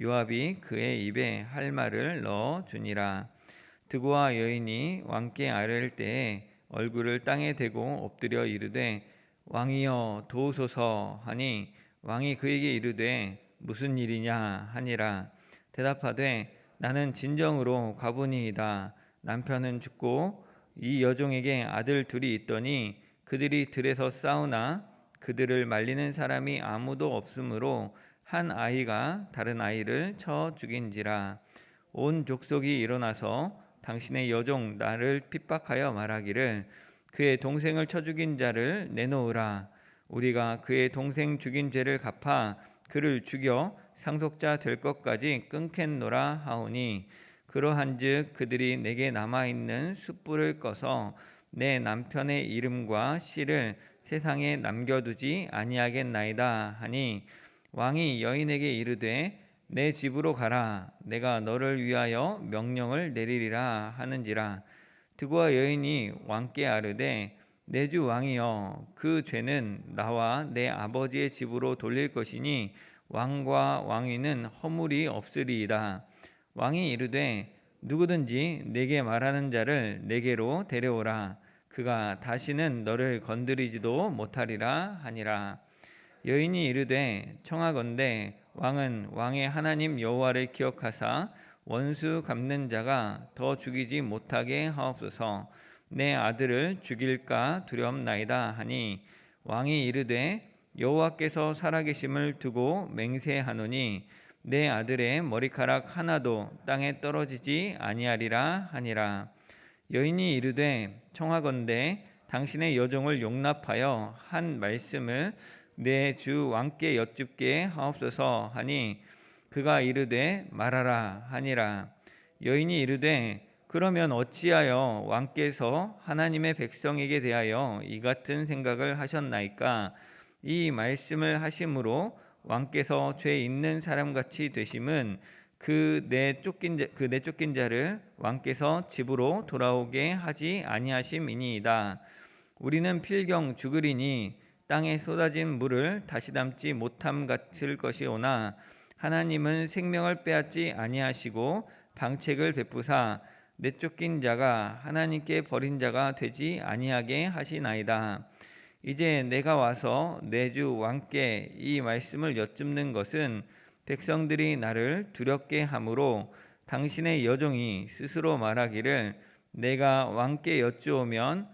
요압이 그의 입에 할 말을 넣어 주니라. 드고와 여인이 왕께 아뢰를 때에 얼굴을 땅에 대고 엎드려 이르되 왕이여 도우소서 하니 왕이 그에게 이르되 무슨 일이냐 하니라. 대답하되 나는 진정으로 가보니이다. 남편은 죽고 이 여종에게 아들 둘이 있더니 그들이 들에서 싸우나 그들을 말리는 사람이 아무도 없으므로 한 아이가 다른 아이를 쳐 죽인지라 온 족속이 일어나서 당신의 여종 나를 핍박하여 말하기를 그의 동생을 쳐 죽인 자를 내놓으라. 우리가 그의 동생 죽인 죄를 갚아 그를 죽여 상속자 될 것까지 끊겠노라 하오니 그러한즉 그들이 내게 남아 있는 숯불을 꺼서 내 남편의 이름과 씨를 세상에 남겨두지 아니하겠나이다 하니 왕이 여인에게 이르되 내 집으로 가라. 내가 너를 위하여 명령을 내리리라 하는지라. 드고와 여인이 왕께 아르되 내 주 왕이여 그 죄는 나와 내 아버지의 집으로 돌릴 것이니 왕과 왕위는 허물이 없으리이다. 왕이 이르되 누구든지 내게 말하는 자를 내게로 데려오라. 그가 다시는 너를 건드리지도 못하리라 하니라 여인이 이르되 청하건대 왕은 왕의 하나님 여호와를 기억하사 원수 갚는 자가 더 죽이지 못하게 하옵소서. 내 아들을 죽일까 두렵나이다 하니 왕이 이르되 여호와께서 살아계심을 두고 맹세하노니 내 아들의 머리카락 하나도 땅에 떨어지지 아니하리라 하니라. 여인이 이르되 청하건대 당신의 여종을 용납하여 한 말씀을 내 주 왕께 여쭙게 하옵소서 하니 그가 이르되 말하라 하니라 여인이 이르되 그러면 어찌하여 왕께서 하나님의 백성에게 대하여 이 같은 생각을 하셨나이까 이 말씀을 하심으로 왕께서 죄 있는 사람 같이 되심은 그 내 쫓긴 자, 그 내 쫓긴 자를 왕께서 집으로 돌아오게 하지 아니하심이니이다. 우리는 필경 죽으리니 땅에 쏟아진 물을 다시 담지 못함 같을 것이오나 하나님은 생명을 빼앗지 아니하시고 방책을 베푸사 내쫓긴 자가 하나님께 버린 자가 되지 아니하게 하시나이다. 이제 내가 와서 내 주 왕께 이 말씀을 여쭙는 것은 백성들이 나를 두렵게 하므로 당신의 여종이 스스로 말하기를 내가 왕께 여쭈오면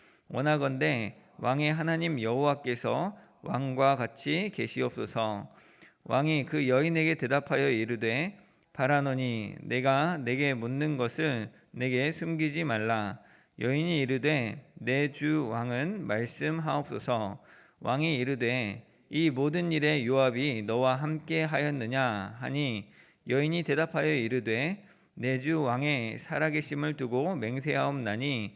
원하건대 왕의 하나님 여호와께서 왕과 같이 계시옵소서. 왕이 그 여인에게 대답하여 이르되 바라노니 내가 내게 묻는 것을 내게 숨기지 말라. 여인이 이르되 내 주 왕은 말씀하옵소서. 왕이 이르되 이 모든 일에 요압이 너와 함께 하였느냐 하니 여인이 대답하여 이르되 내 주 왕의 살아계심을 두고 맹세하옵나니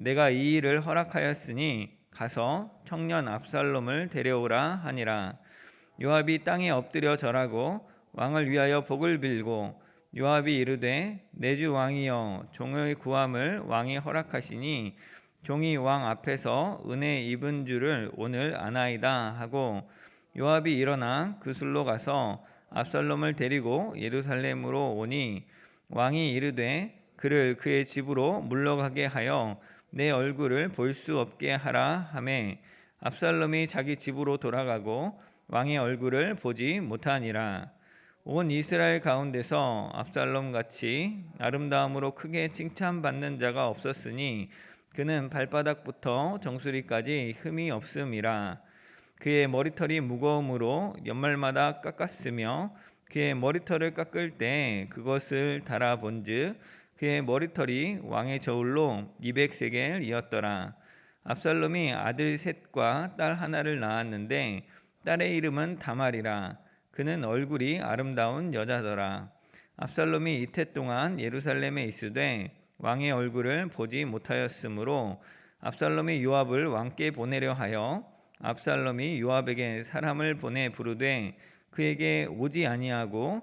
내가 이 일을 허락하였으니 가서 청년 압살롬을 데려오라 하니라. 요압이 땅에 엎드려 절하고 왕을 위하여 복을 빌고 요압이 이르되 내주 왕이여 종의 구함을 왕이 허락하시니 종이 왕 앞에서 은혜 입은 줄을 오늘 아나이다 하고 요압이 일어나 그술로 가서 압살롬을 데리고 예루살렘으로 오니 왕이 이르되 그를 그의 집으로 물러가게 하여 내 얼굴을 볼 수 없게 하라 하매 압살롬이 자기 집으로 돌아가고 왕의 얼굴을 보지 못하니라. 온 이스라엘 가운데서 압살롬 같이 아름다움으로 크게 칭찬받는 자가 없었으니 그는 발바닥부터 정수리까지 흠이 없음이라. 그의 머리털이 무거움으로 연말마다 깎았으며 그의 머리털을 깎을 때 그것을 달아본즉 그의 머리털이 왕의 저울로 200세겔 이었더라. 압살롬이 아들 셋과 딸 하나를 낳았는데 딸의 이름은 다말이라. 그는 얼굴이 아름다운 여자더라. 압살롬이 이태 동안 예루살렘에 있으되 왕의 얼굴을 보지 못하였으므로 압살롬이 요압을 왕께 보내려 하여 압살롬이 요압에게 사람을 보내 부르되 그에게 오지 아니하고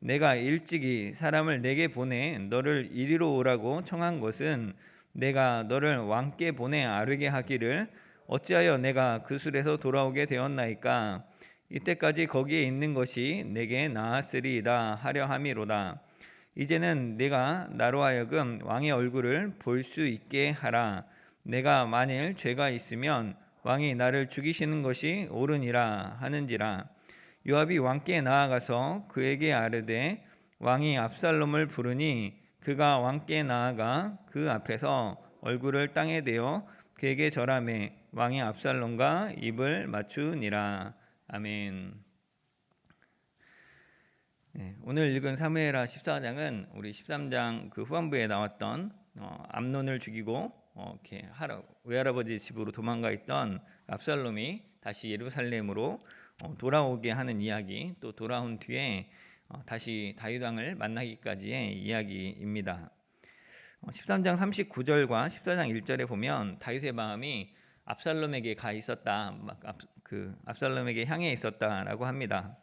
내가 일찍이 사람을 내게 보내 너를 이리로 오라고 청한 것은 내가 너를 왕께 보내 아뢰게 하기를 어찌하여 내가 그 술에서 돌아오게 되었나이까? 이때까지 거기에 있는 것이 내게 나았으리이다 하려 함이로다. 이제는 내가 나로 하여금 왕의 얼굴을 볼 수 있게 하라. 내가 만일 죄가 있으면 왕이 나를 죽이시는 것이 옳으니라 하는지라 요압이 왕께 나아가서 그에게 아르되 왕이 압살롬을 부르니 그가 왕께 나아가 그 앞에서 얼굴을 땅에 대어 그에게 절함에 왕이 압살롬과 입을 맞추니라 아멘. 네, 오늘 읽은 사무엘하 14장은 우리 13장 그 후반부에 나왔던 어, 암론을 죽이고 어, 이렇게 하라, 외할아버지 집으로 도망가 있던 압살롬이 다시 예루살렘으로 어, 돌아오게 하는 이야기 또 돌아온 뒤에 어, 다시 다윗 왕을 만나기까지의 이야기입니다. 13장 39절과 14장 1절에 보면 다윗의 마음이 압살롬에게 가 있었다. 막그 압살롬에게 향해 있었다라고 합니다.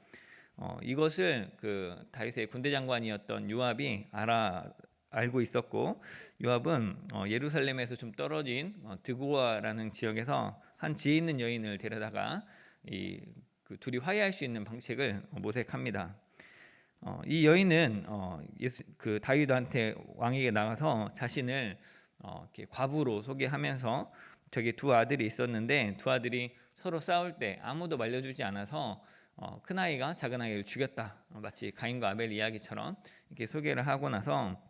어, 이것을 그 다윗의 군대 장관이었던 요압이 알아 알고 있었고 요압은 어, 예루살렘에서 좀 떨어진 어, 드고아라는 지역에서 한 지혜 있는 여인을 데려다가 이 그 둘이 화해할 수 있는 방식을 모색합니다. 어, 이 여인은 어, 예수, 그 다윗한테 왕에게 나가서 자신을 어, 이렇게 과부로 소개하면서 저기 두 아들이 있었는데 두 아들이 서로 싸울 때 아무도 말려주지 않아서 어, 큰 아이가 작은 아이를 죽였다. 어, 마치 가인과 아벨 이야기처럼 이렇게 소개를 하고 나서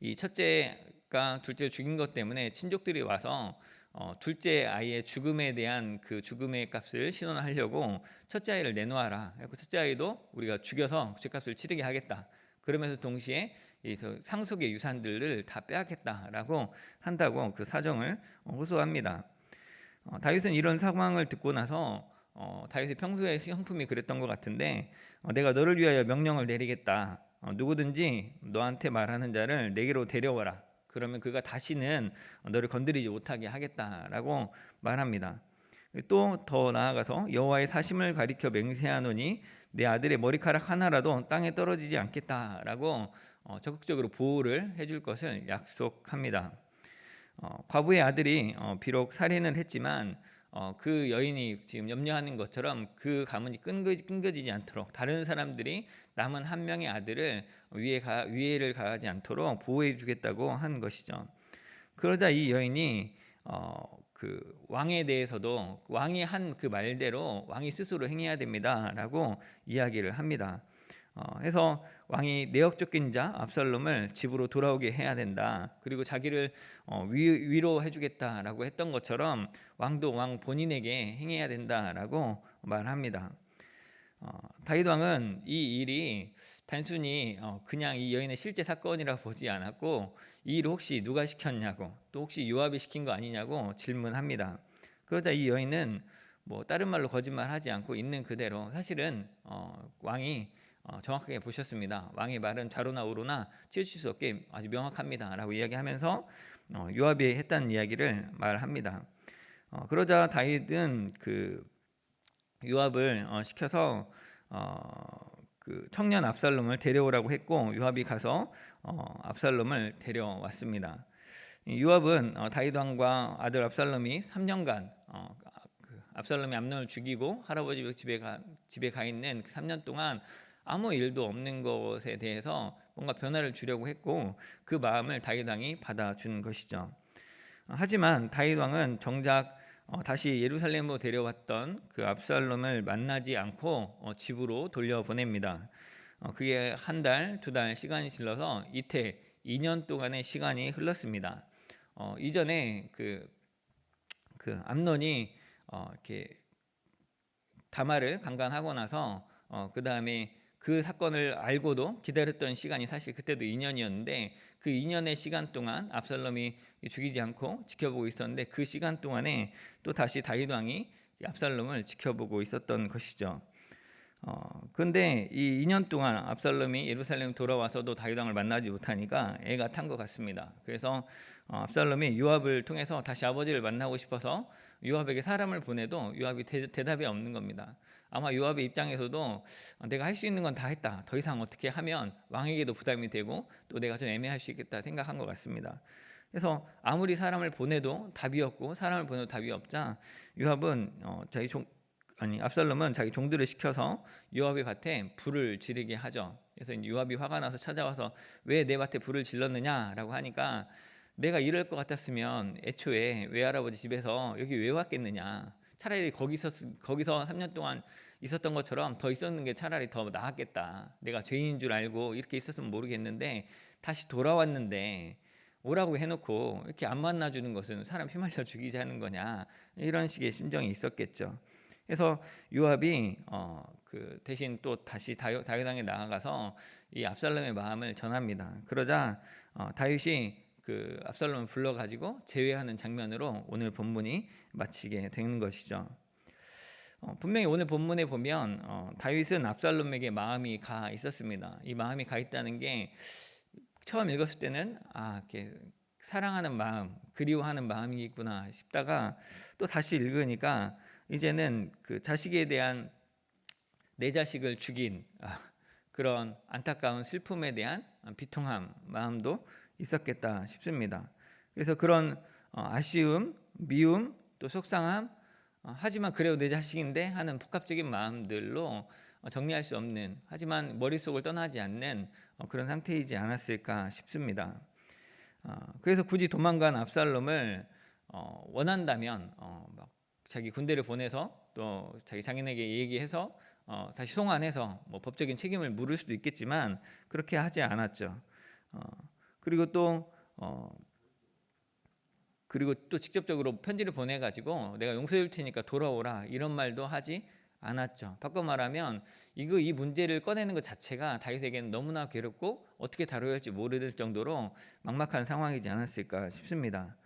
이 첫째가 둘째를 죽인 것 때문에 친족들이 와서 어, 둘째 아이의 죽음에 대한 그 죽음의 값을 신원하려고 첫째 아이를 내놓아라. 그 첫째 아이도 우리가 죽여서 죄값을 치르게 하겠다. 그러면서 동시에 이 상속의 유산들을 다 빼앗겠다라고 한다고 그 사정을 호소합니다. 어, 다윗은 이런 상황을 듣고 나서 어, 다윗의 평소의 형품이 그랬던 것 같은데 어, 내가 너를 위하여 명령을 내리겠다. 어, 누구든지 너한테 말하는 자를 내게로 데려와라. 그러면 그가 다시는 너를 건드리지 못하게 하겠다라고 말합니다. 또 더 나아가서 여호와의 사심을 가리켜 맹세하노니 내 아들의 머리카락 하나라도 땅에 떨어지지 않겠다라고 어, 적극적으로 보호를 해줄 것을 약속합니다. 어, 과부의 아들이 어, 비록 살인을 했지만 어, 그 여인이 지금 염려하는 것처럼 그 가문이 끊겨지, 끊겨지 지 않도록 다른 사람들이 남은 한 명의 아들을 위에 가, 위해를 가하지 않도록 보호해 주겠다고 한 것이죠. 그러자 이 여인이 어, 그 왕에 대해서도 왕이 한 그 말대로 왕이 스스로 행해야 됩니다라고 이야기를 합니다. 어, 해서 왕이 내역 쫓긴 자 압살롬을 집으로 돌아오게 해야 된다. 그리고 자기를 어, 위, 위로해 주겠다라고 했던 것처럼 왕도 왕 본인에게 행해야 된다라고 말합니다. 어, 다윗 왕은 이 일이 단순히 어, 그냥 이 여인의 실제 사건이라 보지 않았고 이 일을 혹시 누가 시켰냐고 또 혹시 요압이 시킨 거 아니냐고 질문합니다. 그러자 이 여인은 뭐 다른 말로 거짓말하지 않고 있는 그대로 사실은 어, 왕이 어, 정확하게 보셨습니다. 왕의 말은 좌로나 우로나 치우칠 수 없게 아주 명확합니다라고 이야기하면서 어, 요압이 했다는 이야기를 말합니다. 어, 그러자 다윗은 그 요압을 어, 시켜서 어, 그 청년 압살롬을 데려오라고 했고 요압이 가서 어, 압살롬을 데려왔습니다. 이 요압은 어, 다윗 왕과 아들 압살롬이 3년간 어, 그 압살롬이 암론을 죽이고 할아버지 집에 가 집에 가 있는 그 3년 동안 아무 일도 없는 것에 대해서 뭔가 변화를 주려고 했고 그 마음을 다윗 왕이 받아준 것이죠. 하지만 다윗 왕은 정작 어, 다시 예루살렘으로 데려왔던 그 압살롬을 만나지 않고 어, 집으로 돌려보냅니다. 어, 그게 한 달, 두 달 시간이 질러서 이태 2년 동안의 시간이 흘렀습니다. 어, 이전에 그, 그 암론이 어, 이렇게 다마를 강간하고 나서 어, 그 다음에 그 사건을 알고도 기다렸던 시간이 사실 그때도 2년이었는데 그 2년의 시간 동안 압살롬이 죽이지 않고 지켜보고 있었는데 그 시간 동안에 또 다시 다윗 왕이 압살롬을 지켜보고 있었던 것이죠. 어, 근데 이 2년 동안 압살롬이 예루살렘 돌아와서도 다윗 왕을 만나지 못하니까 애가 탄 것 같습니다. 그래서 어, 압살롬이 요압을 통해서 다시 아버지를 만나고 싶어서 요압에게 사람을 보내도 요압이 대, 대답이 없는 겁니다. 아마 요압의 입장에서도 내가 할 수 있는 건 다 했다. 더 이상 어떻게 하면 왕에게도 부담이 되고 또 내가 좀 애매할 수 있겠다 생각한 것 같습니다. 그래서 아무리 사람을 보내도 답이 없고 사람을 보내도 답이 없자 요압은 어, 자기 종 아니 압살롬은 자기 종들을 시켜서 요압의 밭에 불을 지르게 하죠. 그래서 요압이 화가 나서 찾아와서 왜 내 밭에 불을 질렀느냐라고 하니까 내가 이럴 것 같았으면 애초에 외할아버지 집에서 여기 왜 왔겠느냐. 차라리 거기서 거기서 3년 동안 있었던 것처럼 더 있었는 게 차라리 더 나았겠다. 내가 죄인인 줄 알고 이렇게 있었으면 모르겠는데 다시 돌아왔는데 오라고 해놓고 이렇게 안 만나주는 것은 사람 휘말려 죽이자 하는 거냐 이런 식의 심정이 있었겠죠. 그래서 요압이 어, 그 대신 또 다시 다윗당에 나아가서 이 압살롬의 마음을 전합니다. 그러자 어, 다윗이 그 압살롬을 불러가지고 제외하는 장면으로 오늘 본문이 마치게 되는 것이죠. 어, 분명히 오늘 본문에 보면 어, 다윗은 압살롬에게 마음이 가 있었습니다. 이 마음이 가 있다는 게 처음 읽었을 때는 아 이렇게 사랑하는 마음, 그리워하는 마음이구나 싶다가 또 다시 읽으니까 이제는 그 자식에 대한 내 자식을 죽인 아, 그런 안타까운 슬픔에 대한 비통함 마음도 있었겠다 싶습니다. 그래서 그런 어, 아쉬움, 미움, 또 속상함, 어, 하지만 그래도 내 자식인데 하는 복합적인 마음들로 어, 정리할 수 없는 하지만 머릿속을 떠나지 않는 그런 상태이지 않았을까 싶습니다. 그래서 굳이 도망간 압살롬을 원한다면 막 자기 군대를 보내서 또 자기 장인에게 얘기해서 다시 송환해서 뭐 법적인 책임을 물을 수도 있겠지만 그렇게 하지 않았죠. 그리고 또 어, 그리고 또 직접적으로 편지를 보내 가지고 내가 용서해 줄 테니까 돌아오라 이런 말도 하지 않았죠. 바꿔 말하면 이거 이 문제를 꺼내는 것 자체가 다윗에게는 너무나 괴롭고 어떻게 다뤄야 할지 모를 정도로 막막한 상황이지 않았을까 싶습니다.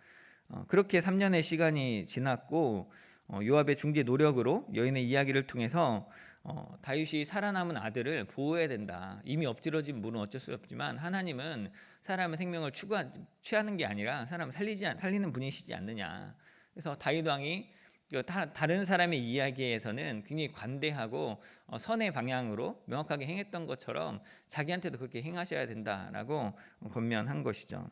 어, 그렇게 3년의 시간이 지났고 어, 요압의 중재 노력으로 여인의 이야기를 통해서 어, 다윗이 살아남은 아들을 보호해야 된다. 이미 엎질러진 물은 어쩔 수 없지만 하나님은 사람의 생명을 추구하, 취하는 게 아니라 사람을 살리지 살리는 분이시지 않느냐. 그래서 다윗 왕이 그 다른 사람의 이야기에서는 굉장히 관대하고 어, 선의 방향으로 명확하게 행했던 것처럼 자기한테도 그렇게 행하셔야 된다라고 권면한 것이죠.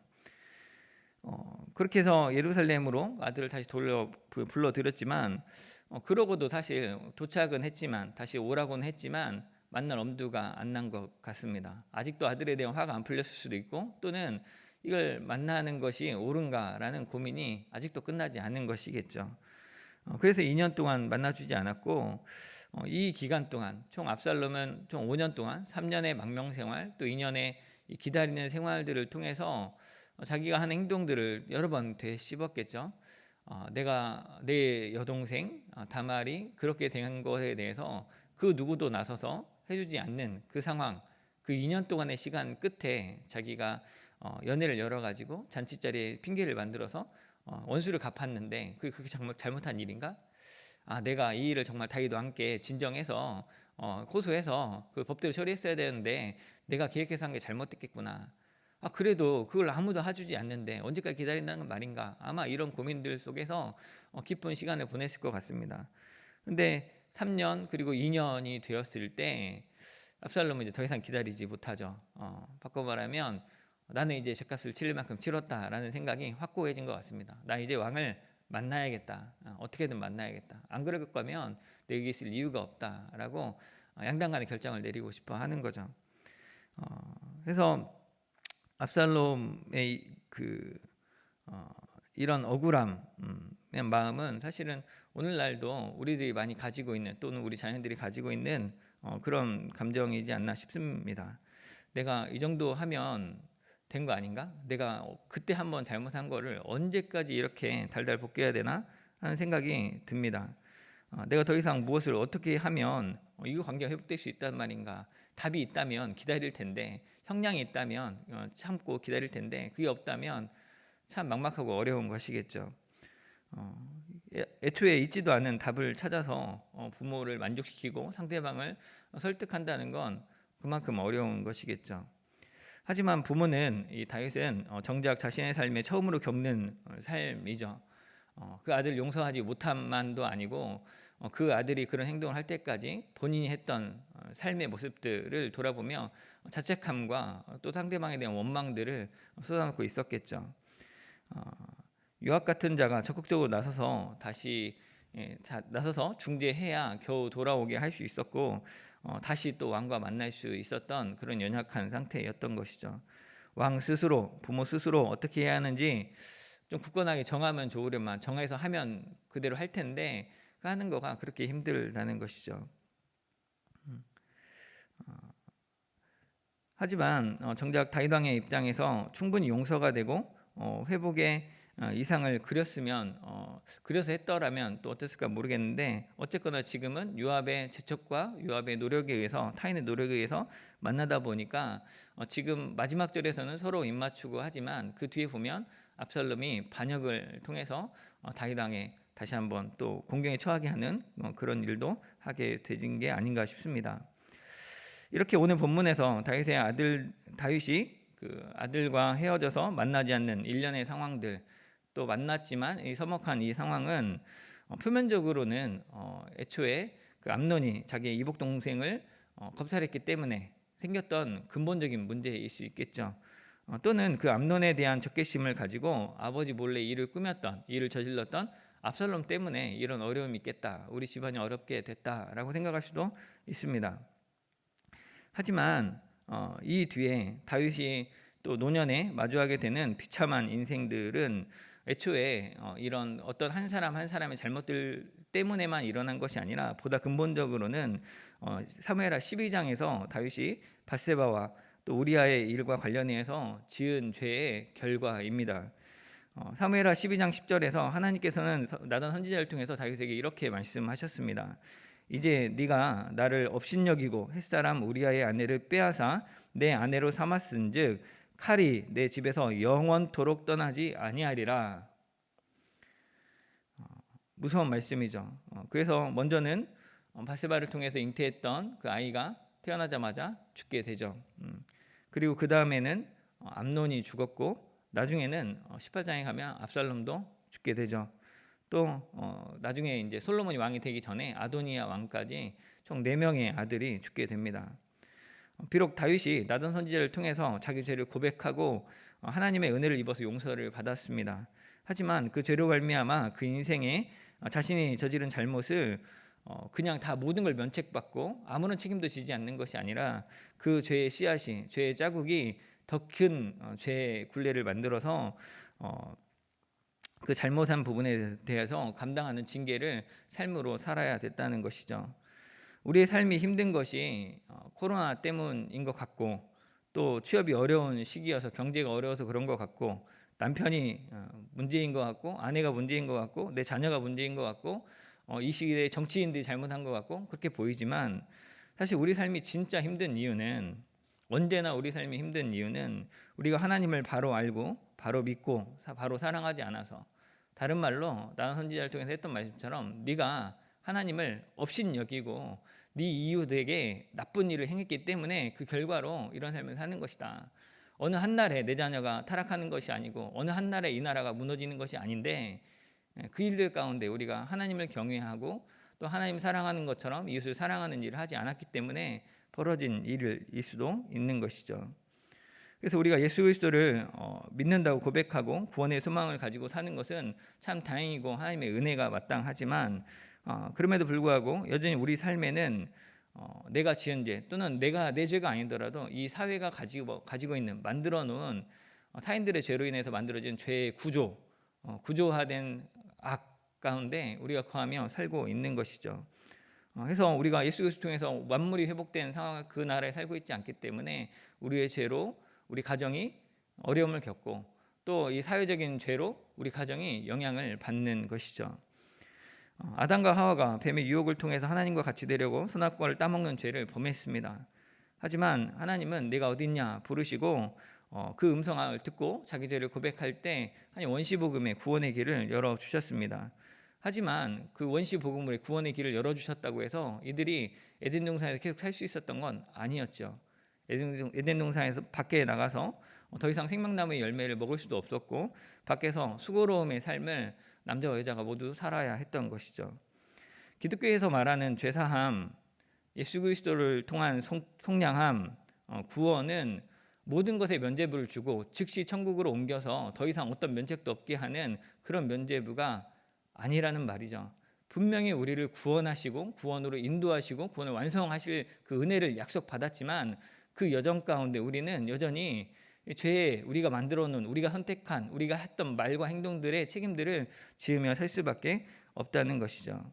어, 그렇게 해서 예루살렘으로 아들을 다시 돌려 불러들였지만 어, 그러고도 사실 도착은 했지만 다시 오라고는 했지만 만날 엄두가 안 난 것 같습니다. 아직도 아들에 대한 화가 안 풀렸을 수도 있고 또는 이걸 만나는 것이 옳은가라는 고민이 아직도 끝나지 않은 것이겠죠. 어, 그래서 2년 동안 만나주지 않았고 어, 이 기간 동안 총 압살롬은 총 5년 동안 3년의 망명 생활 또 2년의 기다리는 생활들을 통해서 어, 자기가 한 행동들을 여러 번 되씹었겠죠. 어, 내가 내 여동생 어, 다말이 그렇게 된 것에 대해서 그 누구도 나서서 해주지 않는 그 상황, 그 2년 동안의 시간 끝에 자기가 어, 연애를 열어가지고 잔치 자리에 핑계를 만들어서 어, 원수를 갚았는데 그게 그게 정말 잘못한 일인가? 아 내가 이 일을 정말 다이도 함께 진정해서 어, 고소해서 그 법대로 처리했어야 되는데 내가 계획해서 한 게 잘못됐겠구나. 아 그래도 그걸 아무도 해주지 않는데 언제까지 기다린다는 말인가? 아마 이런 고민들 속에서 어, 기쁜 시간을 보냈을 것 같습니다. 근데 3년 그리고 2년이 되었을 때 압살롬은 이제 더 이상 기다리지 못하죠. 어, 바꿔 말하면 나는 이제 죄값을 치를 만큼 치렀다라는 생각이 확고해진 것 같습니다. 나 이제 왕을 만나야겠다. 어, 어떻게든 만나야겠다. 안 그럴 거면 내게 있을 이유가 없다라고 어, 양당 간의 결정을 내리고 싶어 하는 거죠. 어, 그래서 압살롬의 그 어, 이런 억울함 음, 마음은 사실은 오늘날도 우리들이 많이 가지고 있는 또는 우리 자녀들이 가지고 있는 어, 그런 감정이지 않나 싶습니다. 내가 이 정도 하면 된 거 아닌가? 내가 그때 한번 잘못한 거를 언제까지 이렇게 달달 복귀해야 되나 하는 생각이 듭니다. 어, 내가 더 이상 무엇을 어떻게 하면 어, 이거 관계가 회복될 수 있단 말인가? 답이 있다면 기다릴 텐데 형량이 있다면 어, 참고 기다릴 텐데 그게 없다면 참 막막하고 어려운 것이겠죠. 어, 애- 애초에 있지도 않은 답을 찾아서 어, 부모를 만족시키고 상대방을 설득한다는 건 그만큼 어려운 것이겠죠. 하지만 부모는 이 다윗은 어, 정작 자신의 삶에 처음으로 겪는 어, 삶이죠. 어, 그 아들 용서하지 못함만도 아니고 어, 그 아들이 그런 행동을 할 때까지 본인이 했던 어, 삶의 모습들을 돌아보며 자책함과 또 상대방에 대한 원망들을 쏟아놓고 있었겠죠. 어, 요압 같은 자가 적극적으로 나서서 다시 예, 다- 나서서 중재해야 겨우 돌아오게 할 수 있었고 어, 다시 또 왕과 만날 수 있었던 그런 연약한 상태였던 것이죠. 왕 스스로 부모 스스로 어떻게 해야 하는지 좀 굳건하게 정하면 좋으려만 정해서 하면 그대로 할 텐데 그 하는 거가 그렇게 힘들다는 것이죠. 음. 어, 하지만 어, 정작 다윗 왕의 입장에서 충분히 용서가 되고 어, 회복의 어, 이상을 그렸으면 어, 그려서 했더라면 또 어땠을까 모르겠는데 어쨌거나 지금은 유압의 재촉과 유압의 노력에 의해서 타인의 노력에 의해서 만나다 보니까 어, 지금 마지막 절에서는 서로 입맞추고 하지만 그 뒤에 보면 압살롬이 반역을 통해서 어, 다윗 왕에 다시 한번 또 공경에 처하게 하는 어, 그런 일도 하게 되진 게 아닌가 싶습니다. 이렇게 오늘 본문에서 다윗의 아들 다윗이 그 아들과 헤어져서 만나지 않는 일련의 상황들 또 만났지만 이 서먹한 이 상황은 어, 표면적으로는 어, 애초에 그 암논이 자기의 이복 동생을 어, 겁탈했기 때문에 생겼던 근본적인 문제일 수 있겠죠. 어, 또는 그 암논에 대한 적개심을 가지고 아버지 몰래 일을 꾸몄던 일을 저질렀던 압살롬 때문에 이런 어려움이 있겠다. 우리 집안이 어렵게 됐다라고 생각할 수도 있습니다. 하지만 어, 이 뒤에 다윗이 또 노년에 마주하게 되는 비참한 인생들은 애초에 어, 이런 어떤 한 사람 한 사람의 잘못들 때문에만 일어난 것이 아니라 보다 근본적으로는 어, 사무엘하 12장에서 다윗이 바세바와 또 우리아의 일과 관련해서 지은 죄의 결과입니다. 어, 사무엘하 12장 10절에서 하나님께서는 서- 나단 선지자를 통해서 다윗에게 이렇게 말씀하셨습니다. 이제 네가 나를 업신여기고 햇사람 우리아의 아내를 빼앗아 내 아내로 삼았은즉 칼이 내 집에서 영원토록 떠나지 아니하리라. 어, 무서운 말씀이죠. 어, 그래서 먼저는 어, 바세바를 통해서 잉태했던 그 아이가 태어나자마자 죽게 되죠. 음, 그리고 그 다음에는 어, 암논이 죽었고 나중에는 어, 18장에 가면 압살롬도 죽게 되죠. 또 어, 나중에 이제 솔로몬이 왕이 되기 전에 아도니아 왕까지 총네 명의 아들이 죽게 됩니다. 어, 비록 다윗이 나단 선지자를 통해서 자기 죄를 고백하고 어, 하나님의 은혜를 입어서 용서를 받았습니다. 하지만 그 죄로 말미암아 그 인생에 어, 자신이 저지른 잘못을 어, 그냥 다 모든 걸 면책받고 아무런 책임도 지지 않는 것이 아니라 그 죄의 씨앗이 죄의 자국이 더 큰 죄의 굴레를 만들어서 어, 그 잘못한 부분에 대해서 감당하는 징계를 삶으로 살아야 됐다는 것이죠. 우리의 삶이 힘든 것이 어, 코로나 때문인 것 같고 또 취업이 어려운 시기여서 경제가 어려워서 그런 것 같고 남편이 어, 문제인 것 같고 아내가 문제인 것 같고 내 자녀가 문제인 것 같고 어, 이 시기에 정치인들이 잘못한 것 같고 그렇게 보이지만 사실 우리 삶이 진짜 힘든 이유는 언제나 우리 삶이 힘든 이유는 우리가 하나님을 바로 알고 바로 믿고 사- 바로 사랑하지 않아서 다른 말로 나는 선지자를 통해서 했던 말씀처럼 네가 하나님을 업신 여기고 네 이웃에게 나쁜 일을 행했기 때문에 그 결과로 이런 삶을 사는 것이다. 어느 한 날에 내 자녀가 타락하는 것이 아니고 어느 한 날에 이 나라가 무너지는 것이 아닌데 예, 그 일들 가운데 우리가 하나님을 경외하고 또 하나님 사랑하는 것처럼 이웃을 사랑하는 일을 하지 않았기 때문에 벌어진 일일 수도 있는 것이죠. 그래서 우리가 예수 그리스도를 어, 믿는다고 고백하고 구원의 소망을 가지고 사는 것은 참 다행이고 하나님의 은혜가 마땅하지만 어, 그럼에도 불구하고 여전히 우리 삶에는 어, 내가 지은 죄 또는 내가 내 죄가 아니더라도 이 사회가 가지고 가지고 있는 만들어 놓은 어, 타인들의 죄로 인해서 만들어진 죄의 구조 어, 구조화된 악 가운데 우리가 거하며 살고 있는 것이죠. 어, 그래서 우리가 예수 그리스도 통해서 만물이 회복된 상황 그 나라에 살고 있지 않기 때문에 우리의 죄로 우리 가정이 어려움을 겪고 또 이 사회적인 죄로 우리 가정이 영향을 받는 것이죠. 어, 아담과 하와가 뱀의 유혹을 통해서 하나님과 같이 되려고 선악과를 따먹는 죄를 범했습니다. 하지만 하나님은 내가 어디 있냐 부르시고 어, 그 음성을 듣고 자기 죄를 고백할 때 원시복음의 구원의 길을 열어 주셨습니다. 하지만 그 원시 복음의 구원의 길을 열어 주셨다고 해서 이들이 에덴 동산에서 계속 살 수 있었던 건 아니었죠. 에덴 동산에서 밖에 나가서 더 이상 생명나무의 열매를 먹을 수도 없었고 밖에서 수고로움의 삶을 남자와 여자가 모두 살아야 했던 것이죠. 기독교에서 말하는 죄사함, 예수 그리스도를 통한 송, 속량함, 어, 구원은 모든 것에 면죄부를 주고 즉시 천국으로 옮겨서 더 이상 어떤 면책도 없게 하는 그런 면죄부가 아니라는 말이죠. 분명히 우리를 구원하시고 구원으로 인도하시고 구원을 완성하실 그 은혜를 약속받았지만 그 여정 가운데 우리는 여전히 이 죄에 우리가 만들어 놓은 우리가 선택한 우리가 했던 말과 행동들의 책임들을 지으며 살 수밖에 없다는 것이죠.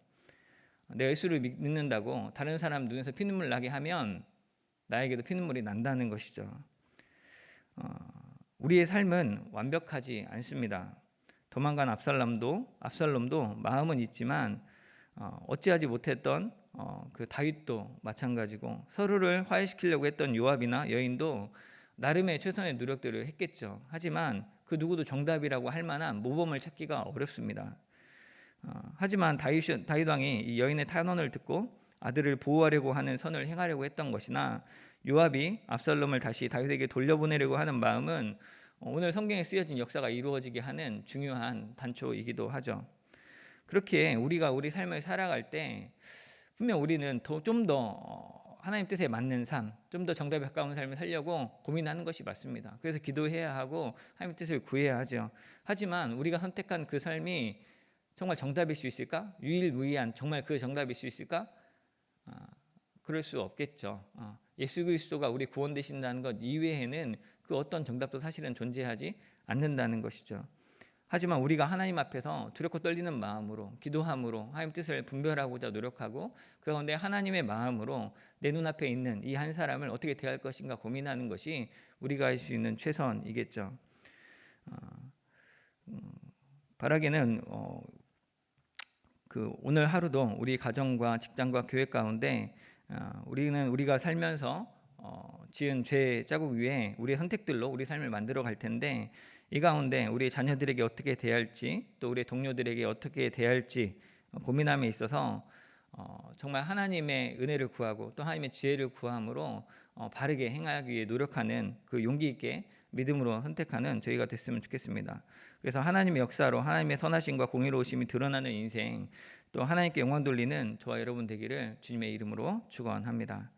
내가 예수를 믿는다고 다른 사람 눈에서 피눈물 나게 하면 나에게도 피눈물이 난다는 것이죠. 어, 우리의 삶은 완벽하지 않습니다. 도망간 압살롬도 압살롬도 마음은 있지만 어, 어찌하지 못했던 어, 그 다윗도 마찬가지고 서로를 화해시키려고 했던 요압이나 여인도 나름의 최선의 노력들을 했겠죠. 하지만 그 누구도 정답이라고 할 만한 모범을 찾기가 어렵습니다. 어, 하지만 다윗, 다윗 왕이 이 여인의 탄원을 듣고 아들을 보호하려고 하는 선을 행하려고 했던 것이나 요압이 압살롬을 다시 다윗에게 돌려보내려고 하는 마음은 어, 오늘 성경에 쓰여진 역사가 이루어지게 하는 중요한 단초이기도 하죠. 그렇게 우리가 우리 삶을 살아갈 때 분명 우리는 좀더 어, 하나님 뜻에 맞는 삶, 좀 더 정답에 가까운 삶을 살려고 고민하는 것이 맞습니다. 그래서 기도해야 하고 하나님 뜻을 구해야 하죠. 하지만 우리가 선택한 그 삶이 정말 정답일 수 있을까? 유일무이한 정말 그 정답일 수 있을까? 아, 그럴 수 없겠죠. 아, 예수 그리스도가 우리 구원 되신다는 것 이외에는 그 어떤 정답도 사실은 존재하지 않는다는 것이죠. 하지만 우리가 하나님 앞에서 두렵고 떨리는 마음으로 기도함으로 하나님 뜻을 분별하고자 노력하고 그 가운데 하나님의 마음으로 내 눈앞에 있는 이 한 사람을 어떻게 대할 것인가 고민하는 것이 우리가 할 수 있는 최선이겠죠. 어, 음, 바라기는 어, 그 오늘 하루도 우리 가정과 직장과 교회 가운데 어, 우리는 우리가 살면서 어, 지은 죄 자국 위에 우리의 선택들로 우리 삶을 만들어 갈 텐데 이 가운데 우리 자녀들에게 어떻게 대할지 또 우리 동료들에게 어떻게 대할지 고민함에 있어서 어, 정말 하나님의 은혜를 구하고 또 하나님의 지혜를 구함으로 어, 바르게 행하기 위해 노력하는 그 용기 있게 믿음으로 선택하는 저희가 됐으면 좋겠습니다. 그래서 하나님의 역사로 하나님의 선하심과 공의로우심이 드러나는 인생 또 하나님께 영광 돌리는 저와 여러분 되기를 주님의 이름으로 축원합니다.